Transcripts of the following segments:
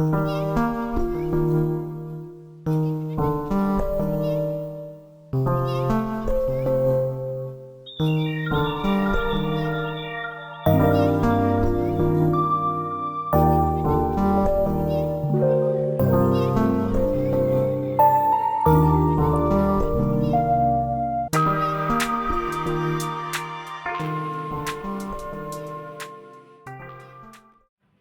Yeah.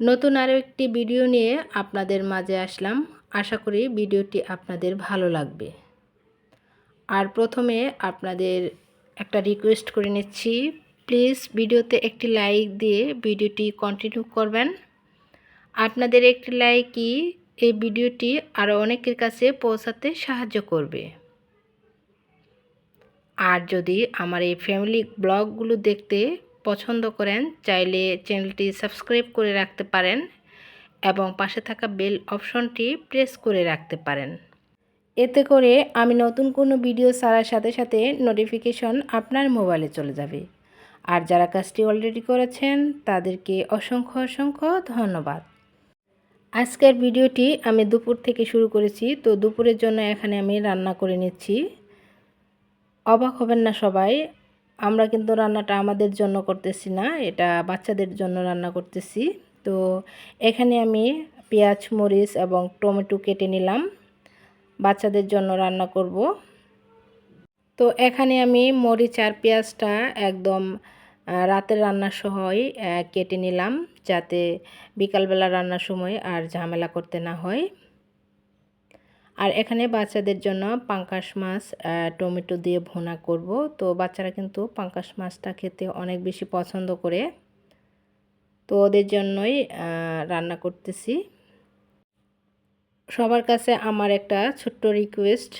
নতুন আরও একটি ভিডিও নিয়ে আপনাদের মাঝে আসলাম। আশা করি ভিডিওটি আপনাদের ভালো লাগবে। আর প্রথমে আপনাদের একটা রিকোয়েস্ট করে নিচ্ছি। প্লিজ ভিডিওতে একটি লাইক দিয়ে ভিডিওটি কন্টিনিউ করবেন। আপনাদের একটি লাইকই এই ভিডিওটি আরও অনেকের কাছে পৌঁছাতে সাহায্য করবে। আর যদি আমার এই ফ্যামিলি ব্লগগুলো দেখতে পছন্দ করেন, চাইলে চ্যানেলটি সাবস্ক্রাইব করে রাখতে পারেন এবং পাশে থাকা বেল অপশনটি প্রেস করে রাখতে পারেন। এতে করে আমি নতুন কোনো ভিডিও ছাড়ার সাথে সাথে নোটিফিকেশন আপনার মোবাইলে চলে যাবে। আর যারা কাজটি অলরেডি করেছেন, তাদেরকে অসংখ্য অসংখ্য ধন্যবাদ। আজকের ভিডিওটি আমি দুপুর থেকে শুরু করেছি, তো দুপুরের জন্য এখানে আমি রান্না করে নিচ্ছি। অবাক হবেন না সবাই আমরা কিন্তু রান্নাটা আমাদের জন্য করতেছি না, এটা বাচ্চাদের জন্য রান্না করতেছি। তো এখানে আমি পেঁয়াজ, মরিচ এবং টমেটো কেটে নিলাম, বাচ্চাদের জন্য রান্না করব। তো এখানে আমি মরিচ আর পেঁয়াজটা একদম রাতের রান্নার সহই কেটে নিলাম যাতে বিকালবেলা রান্নার সময় আর ঝামেলা করতে না হয়। আর এখানে বাচ্চাদের জন্য পাঙ্কাশ মাছ টমেটো দিয়ে ভোনা করব। তো বাচ্চারা কিন্তু পাঙ্কাশ মাছটা খেতে অনেক বেশি পছন্দ করে। তো ওদের জন্যই রান্না করতেছি। সবার কাছে আমার একটা ছোট্ট রিকোয়েস্ট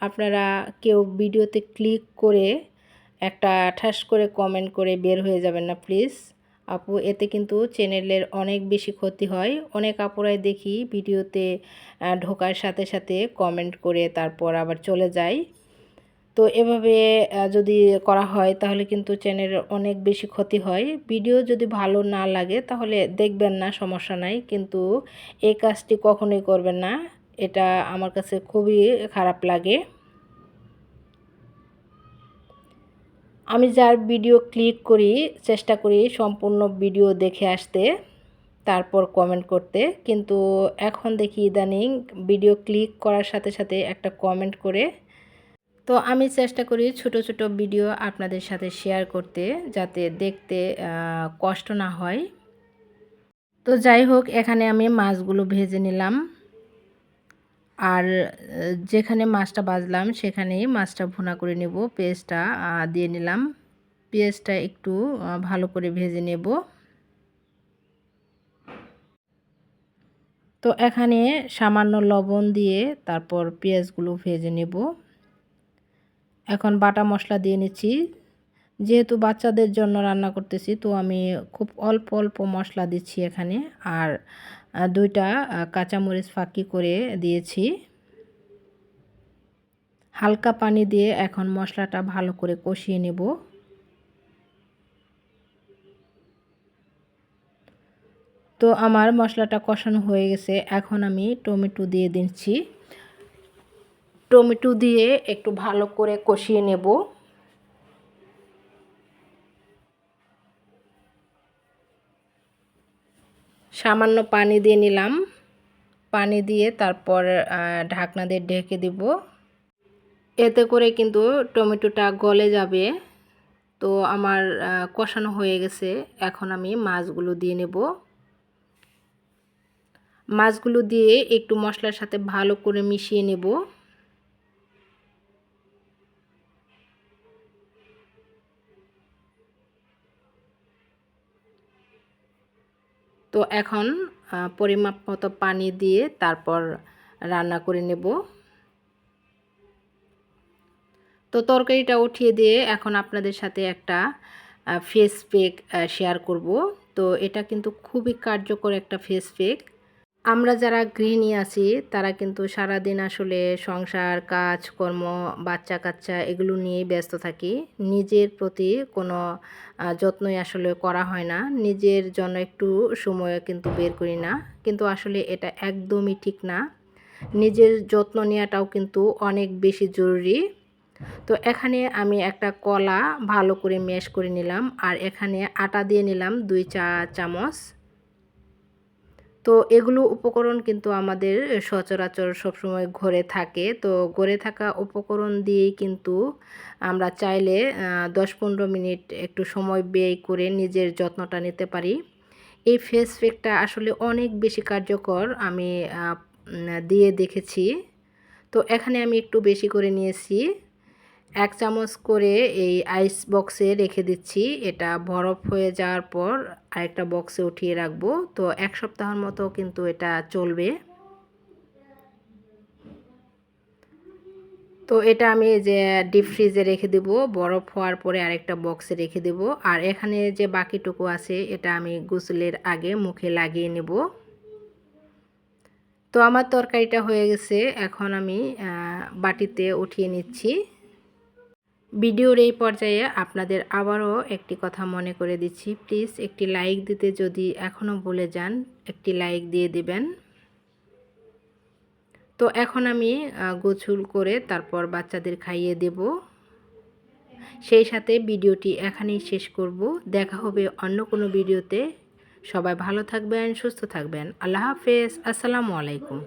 আপনারা কেউ ভিডিওতে ক্লিক করে একটা ঠাস করে কমেন্ট করে বের হয়ে যাবেন না প্লিজ আপু, এতে কিন্তু চ্যানেলের অনেক বেশি ক্ষতি হয়। অনেক আপুরাই দেখি ভিডিওতে ঢোকার সাথে সাথে কমেন্ট করে তারপর আবার চলে যায়। তো এভাবে যদি করা হয় তাহলে কিন্তু চ্যানেলের অনেক বেশি ক্ষতি হয়। ভিডিও যদি ভালো না লাগে তাহলে দেখবেন না, সমস্যা নাই। কিন্তু এই কাজটি কখনোই করবেন না। এটা আমার কাছে খুবই খারাপ লাগে। আমি যার ভিডিও ক্লিক করি, চেষ্টা করি সম্পূর্ণ ভিডিও দেখে আসতে, তারপর কমেন্ট করতে। কিন্তু এখন দেখি ইদানিং ভিডিও ক্লিক করার সাথে সাথে একটা কমেন্ট করে। তো আমি চেষ্টা করি ছোট ছোট ভিডিও আপনাদের সাথে শেয়ার করতে, যাতে দেখতে কষ্ট না হয়। তো যাই হোক, এখানে আমি মাছগুলো ভেজে নিলাম। আর যেখানে মাছটা বাজলাম সেখানেই মাছটা ভুনা করে নেব পেঁয়াজটা দিয়ে নিলাম। পেঁয়াজটা একটু ভালো করে ভেজে নেব। তো এখানে সামান্য লবণ দিয়ে তারপর পেঁয়াজগুলো ভেজে নেব। এখন বাটা মশলা দিয়ে নিচ্ছি। যেহেতু বাচ্চাদের জন্য রান্না করতেছি, তো আমি খুব অল্প অল্প মশলা দিচ্ছি এখানে। আর দুইটা কাঁচামরিচ ফাঁকি করে দিয়েছি। হালকা পানি দিয়ে এখন মশলাটা ভালো করে কষিয়ে নেব। তো আমার মশলাটা কষানো হয়ে গেছে। এখন আমি টমেটো দিয়ে দিচ্ছি। টমেটো দিয়ে একটু ভালো করে কষিয়ে নেব। সামান্য পানি দিয়ে নিলাম। পানি দিয়ে তারপর ঢাকনা দিয়ে ঢেকে দিব। এতে করে কিন্তু টমেটোটা গলে যাবে। তো আমার কষানো হয়ে গেছে। এখন আমি মাছগুলো দিয়ে নেব। মাছগুলো দিয়ে একটু মশলার সাথে ভালো করে মিশিয়ে নেব। তো এখন পরিমাপ মতো পানি দিয়ে তারপর রান্না করে নেব। তো তরকারিটা উঠিয়ে দিয়ে এখন আপনাদের সাথে একটা ফেস প্যাক শেয়ার করব। তো এটা কিন্তু খুবই কার্যকর একটা ফেস প্যাক আমরা যারা গৃহিণী আছি, তারা কিন্তু সারাদিন আসলে সংসার, কাজকর্ম বাচ্চা কাচ্চা এগুলো নিয়েই ব্যস্ত থাকি। নিজের প্রতি কোনো যত্নই আসলে করা হয় না। নিজের জন্য একটু সময় কিন্তু বের করি না। কিন্তু আসলে এটা একদমই ঠিক না। নিজের যত্ন নেওয়াটাও কিন্তু অনেক বেশি জরুরি। তো এখানে আমি একটা কলা ভালো করে ম্যাশ করে নিলাম। আর এখানে আটা দিয়ে নিলাম দুই চা চামচ তো এগুলো উপকরণ কিন্তু আমাদের সচরাচর সবসময় ঘরে থাকে। তো ঘরে থাকা উপকরণ দিয়েই কিন্তু আমরা চাইলে দশ পনেরো মিনিট একটু সময় ব্যয় করে নিজের যত্নটা নিতে পারি। এই ফেস প্যাকটা আসলে অনেক বেশি কার্যকর আমি দিয়ে দেখেছি। তো এখানে আমি একটু বেশি করে নিয়েছি। এক চামচ করে এই আইস বক্সে রেখে দিচ্ছি। এটা বরফ হয়ে যাওয়ার পর আরেকটা বক্সে উঠিয়ে রাখব। তো এক সপ্তাহের মতো কিন্তু এটা চলবে। তো এটা আমি যে ডিপ ফ্রিজে রেখে দেব। বরফ হওয়ার পরে আরেকটা বক্সে রেখে দেব। আর এখানে যে বাকিটুকু আছে, এটা আমি গোসলের আগে মুখে লাগিয়ে নেব। তো আমার তরকারিটা হয়ে গেছে। এখন আমি বাটিতে উঠিয়ে নিচ্ছি। ভিডিওর এই পর্যায়ে আপনাদের আবারও একটি কথা মনে করে দিচ্ছি। প্লিজ একটি লাইক দিতে যদি এখনও বলে যান, একটি লাইক দিয়ে দিবেন। তো এখন আমি গোছুল করে তারপর বাচ্চাদের খাইয়ে দেব। সেই সাথে ভিডিওটি এখানেই শেষ করব। দেখা হবে অন্য কোনো ভিডিওতে। সবাই ভালো থাকবেন, সুস্থ থাকবেন। আল্লাহ হাফেজ। আসসালামু আলাইকুম।